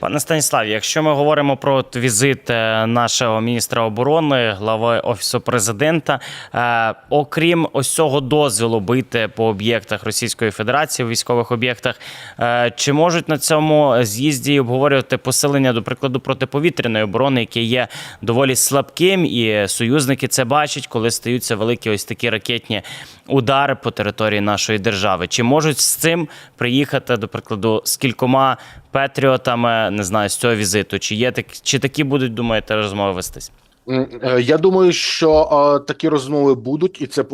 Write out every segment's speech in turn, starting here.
Пане Станіславі, якщо ми говоримо про візит е, нашого міністра оборони, глави офісу президента, е, окрім ось цього дозволу бити по об'єктах Російської Федерації у військових об'єктах, е, чи можуть на цьому з'їзді обговорювати посилення, до прикладу, протиповітряної оборони, яке є доволі слабким, і союзники це бачать, коли стаються великі ось такі ракетні удари по території нашої держави? Чи можуть з цим приїхати, до прикладу, з кількома патріотами, не знаю, з цього візиту? Чи є так, чи такі будуть, думаєте, розмови вестись? Е, Я думаю, що е, такі розмови будуть, і це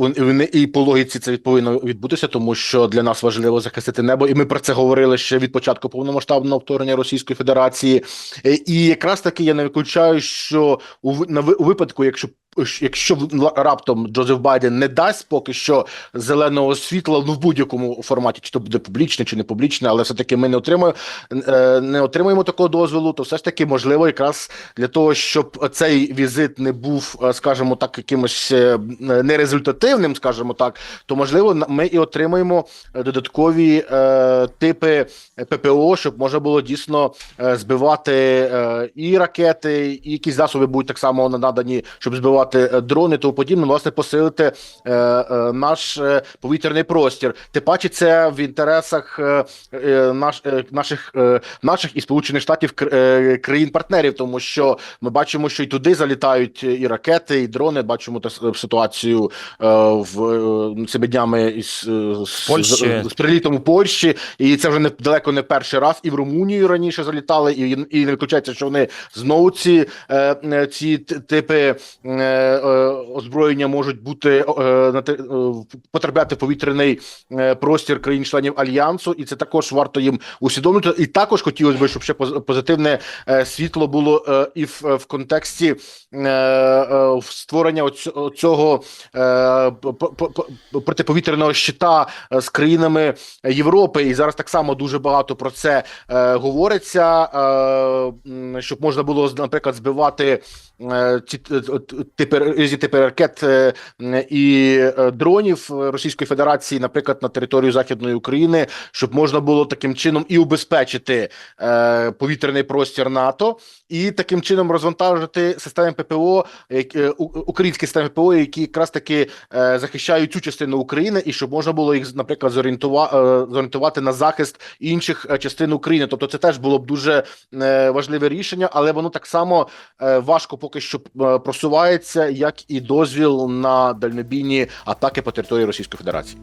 і по логіці це повинно відбутися, тому що для нас важливо захистити небо, і ми про це говорили ще від початку повномасштабного вторгнення Російської Федерації. Е, І якраз таки я не виключаю, що у на у випадку, якщо Якщо раптом Джозеф Байден не дасть поки що зеленого світла, ну в будь-якому форматі, чи то буде публічне, чи не публічне, але все таки ми не отримаємо е, не отримаємо такого дозволу, то все ж таки можливо, якраз для того, щоб цей візит не був, е, скажімо так, якимось е, нерезультативним, скажімо так, то можливо ми і отримаємо е, додаткові типи ППО, щоб можна було дійсно збивати і ракети, і якісь засоби будуть так само надані, щоб збивати е, дрони, тому подібне, власне, посилити е, е, наш е, повітряний простір. Тим паче, це в інтересах е, е, наш, е, наших е, наших і сполучених штатів кр- е, країн-партнерів, тому що ми бачимо, що і туди залітають і ракети, і дрони. Бачимо та ситуацію е, в цими днями із з, Польщі. з, з прилітом у Польщі, і це вже не далеко не перший раз. І в Румунію раніше залітали, і, і не виключається, що вони знову ці, ці типи озброєння можуть бути е, е, потрапляти в повітряний е, простір країн-членів альянсу, і це також варто їм усвідомити. І також хотілося б, щоб ще позитивне е, світло було е, і в, контексті е, е, створення цього е, протиповітряного щита е, з країнами Європи. І зараз так само дуже багато про це е, говориться, е, щоб можна було, наприклад, збивати е, ці т- типи ракет е, і е, дронів Російської Федерації, наприклад, на територію Західної України, щоб можна було таким чином і убезпечити е, повітряний простір НАТО, і таким чином розвантажити системи ППО, е, українські системи ППО, які якраз таки е, захищають цю частину України, і щоб можна було їх, наприклад, зорієнтувати, на захист інших е, частин України. Тобто, це теж було б дуже е, важливе рішення, але воно так само е, важко поки що е, просувається, як і дозвіл на дальнобійні атаки по території Російської Федерації.